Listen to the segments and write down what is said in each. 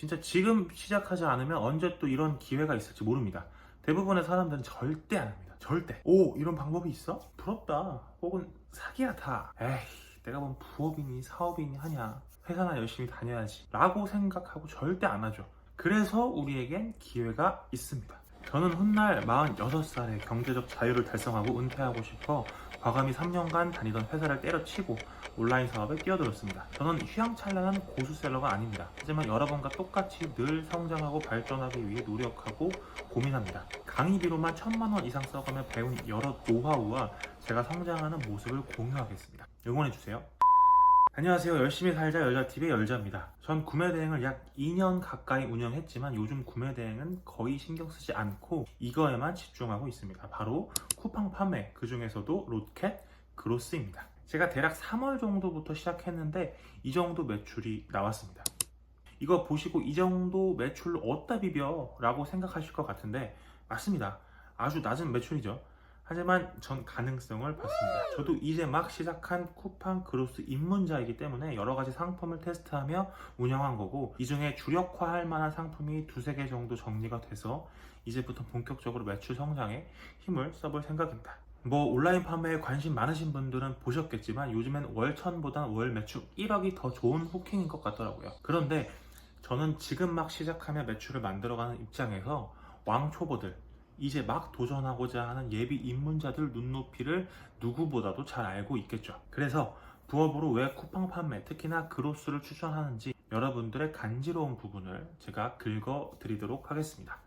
진짜 지금 시작하지 않으면 언제 또 이런 기회가 있을지 모릅니다. 대부분의 사람들은 절대 안 합니다. 절대. 오, 이런 방법이 있어? 부럽다. 혹은 사기야 다. 에이, 내가 뭔 부업이니 사업이니 하냐. 회사나 열심히 다녀야지. 라고 생각하고 절대 안 하죠. 그래서 우리에겐 기회가 있습니다. 저는 훗날 46살에 경제적 자유를 달성하고 은퇴하고 싶어 과감히 3년간 다니던 회사를 때려치고 온라인 사업에 뛰어들었습니다. 저는 휘황찬란한 고수셀러가 아닙니다. 하지만 여러분과 똑같이 늘 성장하고 발전하기 위해 노력하고 고민합니다. 강의비로만 천만 원 이상 써가며 배운 여러 노하우와 제가 성장하는 모습을 공유하겠습니다. 응원해주세요. 안녕하세요. 열심히 살자 여자TV의 열자입니다. 전 구매 대행을 약 2년 가까이 운영했지만 요즘 구매 대행은 거의 신경 쓰지 않고 이거에만 집중하고 있습니다. 바로 쿠팡 판매, 그 중에서도 로켓, 그로스입니다. 제가 대략 3월 정도부터 시작했는데 이 정도 매출이 나왔습니다. 이거 보시고 이 정도 매출로 어디다 비벼? 라고 생각하실 것 같은데 맞습니다. 아주 낮은 매출이죠. 하지만 전 가능성을 봤습니다. 저도 이제 막 시작한 쿠팡 그로스 입문자이기 때문에 여러 가지 상품을 테스트하며 운영한 거고 이 중에 주력화할 만한 상품이 두세 개 정도 정리가 돼서 이제부터 본격적으로 매출 성장에 힘을 써볼 생각입니다. 뭐 온라인 판매에 관심 많으신 분들은 보셨겠지만 요즘엔 월천보다 월 매출 1억이 더 좋은 호킹인 것 같더라고요. 그런데 저는 지금 막 시작하며 매출을 만들어가는 입장에서 왕초보들 이제 막 도전하고자 하는 예비 입문자들 눈높이를 누구보다도 잘 알고 있겠죠. 그래서 부업으로 왜 쿠팡 판매, 특히나 그로스를 추천하는지 여러분들의 간지러운 부분을 제가 긁어 드리도록 하겠습니다.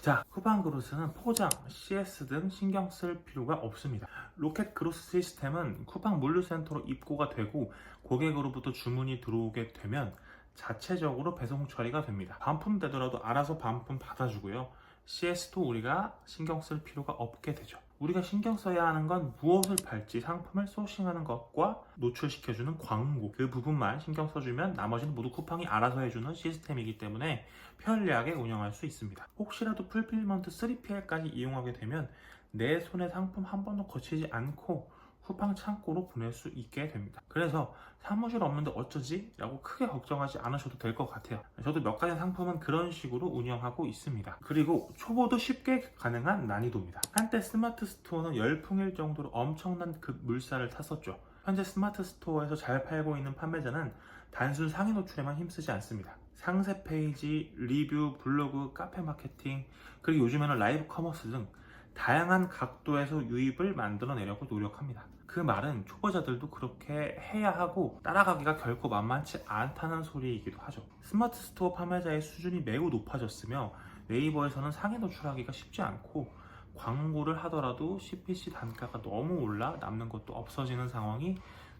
자, 쿠팡 그로스는 포장, CS 등 신경 쓸 필요가 없습니다. 로켓 그로스 시스템은 쿠팡 물류센터로 입고가 되고 고객으로부터 주문이 들어오게 되면 자체적으로 배송 처리가 됩니다. 반품 되더라도 알아서 반품 받아주고요. CS도 우리가 신경 쓸 필요가 없게 되죠. 우리가 신경 써야 하는 건 무엇을 팔지 상품을 소싱하는 것과 노출시켜주는 광고 그 부분만 신경 써주면 나머지는 모두 쿠팡이 알아서 해주는 시스템이기 때문에 편리하게 운영할 수 있습니다. 혹시라도 풀필먼트 3PL까지 이용하게 되면 내 손에 상품 한 번도 거치지 않고 쿠팡 창고로 보낼 수 있게 됩니다. 그래서 사무실 없는데 어쩌지? 라고 크게 걱정하지 않으셔도 될 것 같아요. 저도 몇 가지 상품은 그런 식으로 운영하고 있습니다. 그리고 초보도 쉽게 가능한 난이도입니다. 한때 스마트 스토어는 열풍일 정도로 엄청난 그 물살을 탔었죠. 현재 스마트 스토어에서 잘 팔고 있는 판매자는 단순 상위 노출에만 힘쓰지 않습니다. 상세 페이지, 리뷰, 블로그, 카페 마케팅, 그리고 요즘에는 라이브 커머스 등 다양한 각도에서 유입을 만들어내려고 노력합니다. 그 말은 초보자들도 그렇게 해야 하고 따라가기가 결코 만만치 않다는 소리이기도 하죠. 스마트 스토어 판매자의 수준이 매우 높아졌으며 네이버에서는 상위 노출하기가 쉽지 않고 광고를 하더라도 CPC 단가가 너무 올라 남는 것도 없어지는 상황이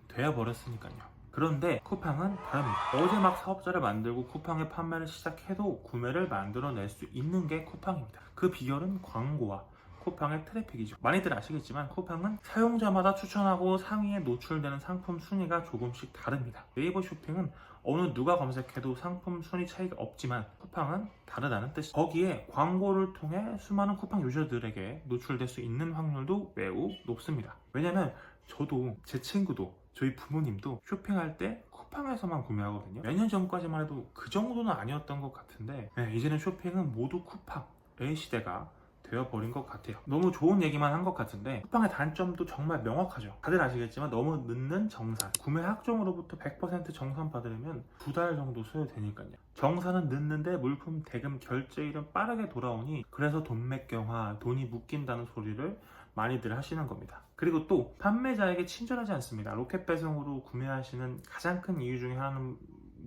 되어버렸으니까요. 그런데 쿠팡은 다릅니다. 어제 막 사업자를 만들고 쿠팡의 판매를 시작해도 구매를 만들어낼 수 있는 게 쿠팡입니다. 그 비결은 광고와 쿠팡의 트래픽이죠. 많이들 아시겠지만 쿠팡은 사용자마다 추천하고 상위에 노출되는 상품 순위가 조금씩 다릅니다. 네이버 쇼핑은 어느 누가 검색해도 상품 순위 차이가 없지만 쿠팡은 다르다는 뜻이 거기에 광고를 통해 수많은 쿠팡 유저들에게 노출될 수 있는 확률도 매우 높습니다. 왜냐면 저도 제 친구도 저희 부모님도 쇼핑할 때 쿠팡에서만 구매하거든요. 몇 년 전까지만 해도 그 정도는 아니었던 것 같은데 네, 이제는 쇼핑은 모두 쿠팡의 시대가 되어버린 것 같아요. 너무 좋은 얘기만 한 것 같은데 쿠팡의 단점도 정말 명확하죠. 다들 아시겠지만 너무 늦는 정산. 구매 학종으로부터 100% 정산 받으려면 두 달 정도 소요되니까요. 정산은 늦는데 물품 대금 결제일은 빠르게 돌아오니 그래서 돈맥경화, 돈이 묶인다는 소리를 많이들 하시는 겁니다. 그리고 또 판매자에게 친절하지 않습니다. 로켓 배송으로 구매하시는 가장 큰 이유 중에 하나는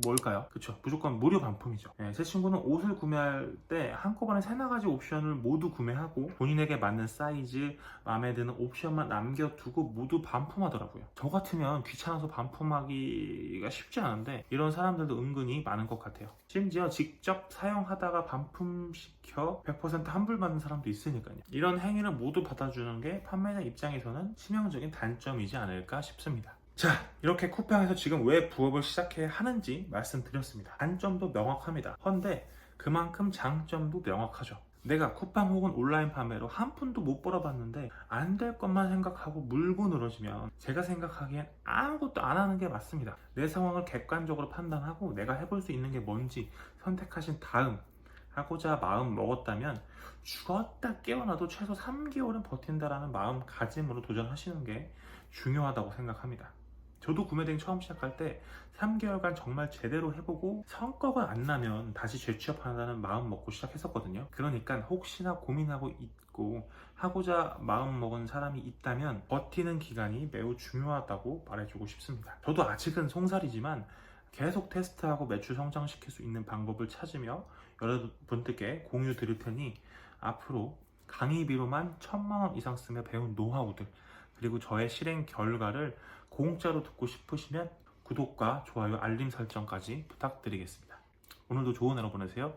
뭘까요? 그쵸. 무조건 무료 반품이죠. 네, 제 친구는 옷을 구매할 때 한꺼번에 세네 가지 옵션을 모두 구매하고 본인에게 맞는 사이즈 마음에 드는 옵션만 남겨두고 모두 반품하더라고요. 저 같으면 귀찮아서 반품하기가 쉽지 않은데 이런 사람들도 은근히 많은 것 같아요. 심지어 직접 사용하다가 반품시켜 100% 환불받는 사람도 있으니까요. 이런 행위를 모두 받아주는 게 판매자 입장에서는 치명적인 단점이지 않을까 싶습니다 자, 이렇게 쿠팡에서 지금 왜 부업을 시작해야 하는지 말씀드렸습니다. 단점도 명확합니다. 헌데 그만큼 장점도 명확하죠. 내가 쿠팡 혹은 온라인 판매로 한 푼도 못 벌어봤는데 안 될 것만 생각하고 물고 늘어지면 제가 생각하기엔 아무것도 안 하는 게 맞습니다. 내 상황을 객관적으로 판단하고 내가 해볼 수 있는 게 뭔지 선택하신 다음 하고자 마음 먹었다면 죽었다 깨어나도 최소 3개월은 버틴다라는 마음가짐으로 도전하시는 게 중요하다고 생각합니다. 저도 구매대행 처음 시작할 때 3개월간 정말 제대로 해보고 성과가 안 나면 다시 재취업한다는 마음 먹고 시작했었거든요. 그러니까 혹시나 고민하고 있고 하고자 마음 먹은 사람이 있다면 버티는 기간이 매우 중요하다고 말해주고 싶습니다. 저도 아직은 송살이지만 계속 테스트하고 매출 성장시킬 수 있는 방법을 찾으며 여러분들께 공유 드릴 테니 앞으로 강의비로만 천만 원 이상 쓰며 배운 노하우들 그리고 저의 실행 결과를 공짜로 듣고 싶으시면 구독과 좋아요 알림 설정까지 부탁드리겠습니다. 오늘도 좋은 하루 보내세요.